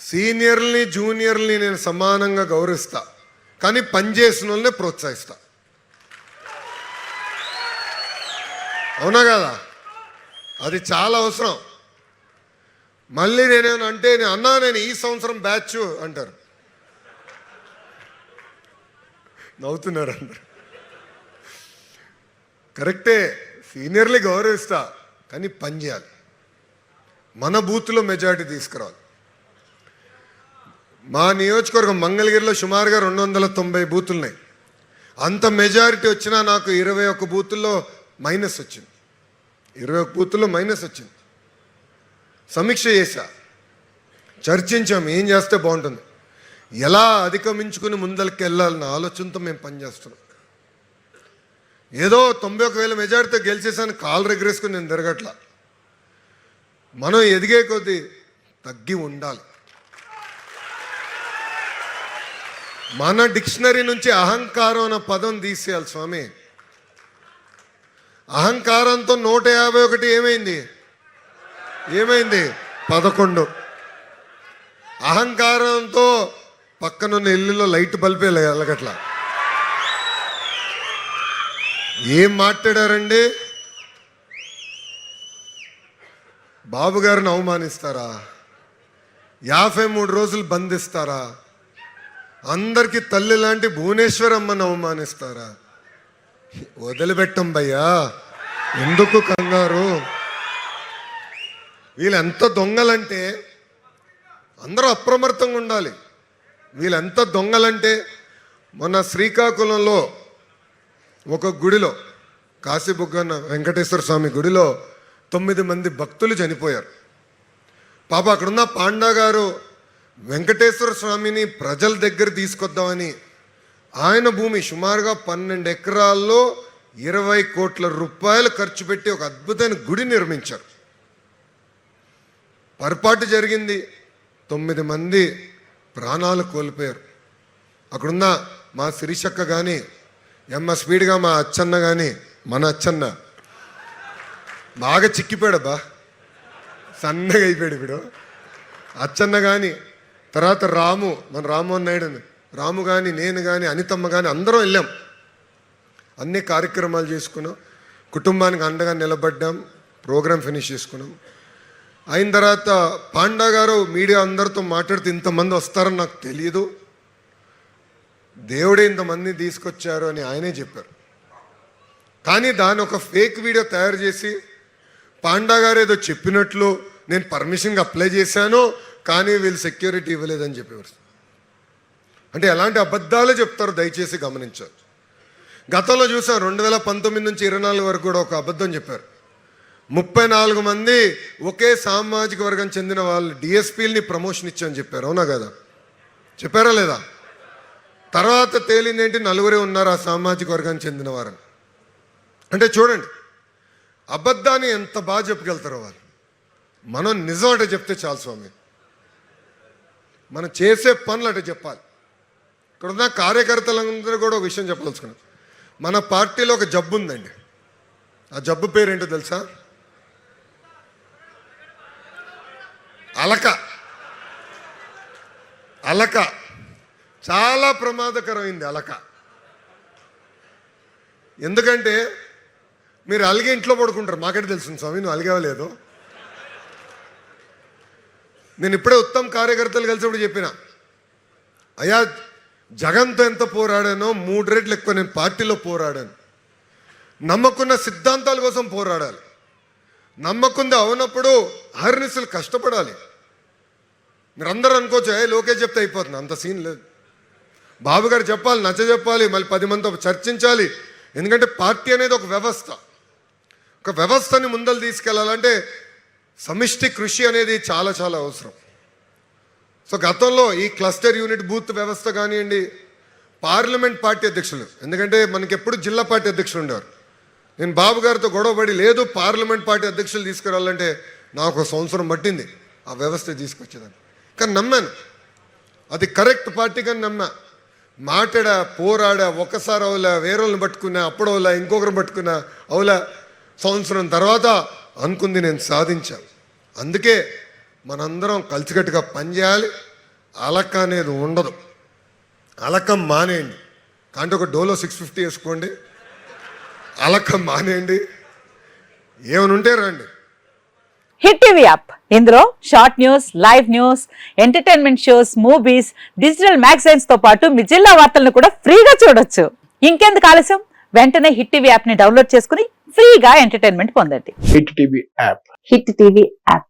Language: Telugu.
సీనియర్ని జూనియర్ని నేను సమానంగా గౌరవిస్తా. కానీ పనిచేసిన వాళ్ళని ప్రోత్సహిస్తా. అవునా కదా? అది చాలా అవసరం. మళ్ళీ నేనేమన్నా అంటే నేను అన్నా నేను ఈ సంవత్సరం బ్యాచ్ అంటారు. నవ్వుతున్నారు అంటారు కరెక్టే సీనియర్లీ గౌరవిస్తా కానీ పని చేయాలి. మన బూత్లో మెజారిటీ తీసుకురావాలి. మా నియోజకవర్గం మంగళగిరిలో సుమారుగా రెండు వందల తొంభై బూతులు ఉన్నాయి అంత మెజారిటీ వచ్చినా నాకు ఇరవై ఒక్క బూతుల్లో మైనస్ వచ్చింది. ఇరవై ఒక్క బూతుల్లో మైనస్ వచ్చింది. సమీక్ష చేశా. చర్చించాం ఏం చేస్తే బాగుంటుంది. ఎలా అధిగమించుకుని ముందరికి వెళ్ళాలన్న ఆలోచనతో మేము పనిచేస్తున్నాం. ఏదో తొంభై ఒక వేల మెజారిటీతో గెలిచేసాను కాలు రెగరేసుకుని నేను తిరగట్లా. మనం ఎదిగే కొద్దీ తగ్గి ఉండాలి. మన డిక్షనరీ నుంచి అహంకారం అన్న పదం తీసేయాలి స్వామి. అహంకారంతో నూట యాభై ఒకటి ఏమైంది? ఏమైంది? పదకొండు. అహంకారంతో పక్కనున్న ఇల్లులో లైట్ బల్బే ఎలగట్లా ఏం మాట్లాడారండి? బాబు గారిని అవమానిస్తారా? యాభై మూడు రోజులు బంధిస్తారా? అందరికీ తల్లి లాంటి భువనేశ్వరమ్మని అవమానిస్తారా? వదిలిపెట్టం భయ్యా ఎందుకు కంగారు? వీళ్ళెంత ఎంత దొంగలంటే అందరూ అప్రమత్తంగా ఉండాలి. వీళ్ళెంత దొంగలంటే మొన్న శ్రీకాకుళంలో ఒక గుడిలో కాశీబుగ్గన్న వెంకటేశ్వర స్వామి గుడిలో తొమ్మిది మంది భక్తులు చనిపోయారు. పాప అక్కడున్న పాండా గారు వెంకటేశ్వర స్వామిని ప్రజల దగ్గర తీసుకొద్దామని ఆయన భూమి సుమారుగా పన్నెండు ఎకరాల్లో ఇరవై కోట్ల రూపాయలు ఖర్చు పెట్టి ఒక అద్భుతమైన గుడి నిర్మించారు. పొరపాటు జరిగింది. తొమ్మిది మంది ప్రాణాలు కోల్పోయారు. అక్కడున్న మా సిరిశక్క కానీ ఎమ్మ స్పీడ్గా మా అచ్చన్న కానీ మన అచ్చన్న బాగా చిక్కిపోయాడు బా సన్నగా అయిపోయాడు ఇప్పుడు. అచ్చన్న కానీ తర్వాత రాము మన రామ్మోహన్ నాయుడు రాము కానీ నేను కానీ అనితమ్మ కానీ అందరం వెళ్ళాం. అన్ని కార్యక్రమాలు చేసుకున్నాం. కుటుంబానికి అండగా నిలబడ్డాం. ప్రోగ్రామ్ ఫినిష్ చేసుకున్నాం. అయిన తర్వాత పాండా గారు మీడియా అందరితో మాట్లాడితే ఇంతమంది వస్తారని నాకు తెలియదు దేవుడే ఇంతమంది తీసుకొచ్చారు అని ఆయనే చెప్పారు. కానీ దాని ఒక ఫేక్ వీడియో తయారు చేసి పాండా గారు ఏదో చెప్పినట్లు నేను పర్మిషన్గా అప్లై చేశాను. కానీ వీళ్ళు సెక్యూరిటీ ఇవ్వలేదని చెప్పేవారు. అంటే ఎలాంటి అబద్ధాలు చెప్తారో దయచేసి గమనించారు గతంలో చూసాం రెండు వేల పంతొమ్మిది నుంచి ఇరవై నాలుగు వరకు కూడా ఒక అబద్ధం చెప్పారు. ముప్పై నాలుగు మంది ఒకే సామాజిక వర్గం చెందిన వాళ్ళు డిఎస్పీలని ప్రమోషన్ ఇచ్చని చెప్పారు. అవునా కదా? చెప్పారా లేదా? తర్వాత తేలిందేంటి నలుగురే ఉన్నారు ఆ సామాజిక వర్గానికి చెందిన వారని అంటే చూడండి అబద్ధాన్ని ఎంత బాగా చెప్పగలుగుతారో వాళ్ళు. మనం నిజం అంటే చెప్తే చాలు స్వామి. మనం చేసే పనులు అంటే చెప్పాలి. ఇక్కడ ఉన్న కార్యకర్తలందరూ కూడా ఒక విషయం చెప్పదలుచుకున్నాం. మన పార్టీలో ఒక జబ్బు ఉందండి. ఆ జబ్బు పేరేంటో తెలుసా? అలక. అలక. చాలా ప్రమాదకరమైంది అలక. ఎందుకంటే మీరు అలిగే ఇంట్లో పడుకుంటారు. మాకెట్ తెలుసు స్వామి నువ్వు అలిగేవలేదు నేను ఇప్పుడే ఉత్తమ్ కార్యకర్తలు కలిసినప్పుడు చెప్పిన అయ్యా జగన్తో ఎంత పోరాడానో మూడు రెట్లు ఎక్కువ నేను పార్టీలో పోరాడాను. నమ్మకున్న సిద్ధాంతాల కోసం పోరాడాలి. నమ్మకుంది అవునప్పుడు హరినిసులు కష్టపడాలి. మీరందరూ అనుకోవచ్చు ఏ లోకే చెప్తే అయిపోతుంది. అంత సీన్ లేదు. బాబు గారు చెప్పాలి నచ్చ చెప్పాలి మళ్ళీ పది మందితో చర్చించాలి. ఎందుకంటే పార్టీ అనేది ఒక వ్యవస్థ. ఒక వ్యవస్థని ముందలు తీసుకెళ్ళాలంటే సమిష్టి కృషి అనేది చాలా చాలా అవసరం. సో గతంలో ఈ క్లస్టర్ యూనిట్ బూత్ వ్యవస్థ కానివ్వండి పార్లమెంట్ పార్టీ అధ్యక్షులు ఎందుకంటే మనకి ఎప్పుడు జిల్లా పార్టీ అధ్యక్షులు ఉండేవారు. నేను బాబు గారితో గొడవపడి లేదు పార్లమెంట్ పార్టీ అధ్యక్షులు తీసుకురావాలంటే నాకు ఒక సంవత్సరం పట్టింది ఆ వ్యవస్థ తీసుకొచ్చేదాన్ని. కానీ నమ్మాను. అది కరెక్ట్ పార్టీ కానీ నమ్మా. మాట్లాడా పోరాడా ఒకసారి అవులా వేరేళ్ళని పట్టుకున్నా అప్పుడు అవులా ఇంకొకరిని పట్టుకున్నా అవులా సంవత్సరం తర్వాత అనుకుంది నేను సాధించాను అందుకే మనందరం కలిసికట్టుగా పనిచేయాలి అలక అనేది ఉండదు. అలక మానేయండి. అంటే ఒక డోలో సిక్స్ ఫిఫ్టీ వేసుకోండి. అలక మానేయండి. ఏమైనా ఉంటే రండి. Hit TV app. ఇందులో short news live news entertainment shows movies digital మ్యాగజైన్స్తో పాటు మీ జిల్లా వార్తలను కూడా ఫ్రీగా చూడొచ్చు. ఇంకెందుకు ఆలస్యం? వెంటనే హిట్ టీవీ యాప్ని డౌన్లోడ్ చేసుకుని ఫ్రీగా ఎంటర్టైన్మెంట్ పొందండి. Hit TV app. Hit TV app.